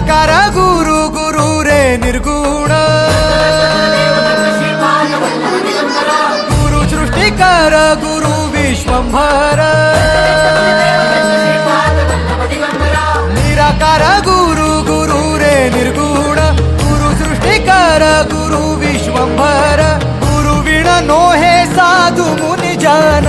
निराकार गुरु गुरु रे निर्गुण। गुरु सृष्टिकर गुरु विश्वंभर। निराकार गुरु गुरु रे निर्गुण। गुरु सृष्टिकर गुरु विश्वंभर। गुरु विण नो हे साधु मुनि जन।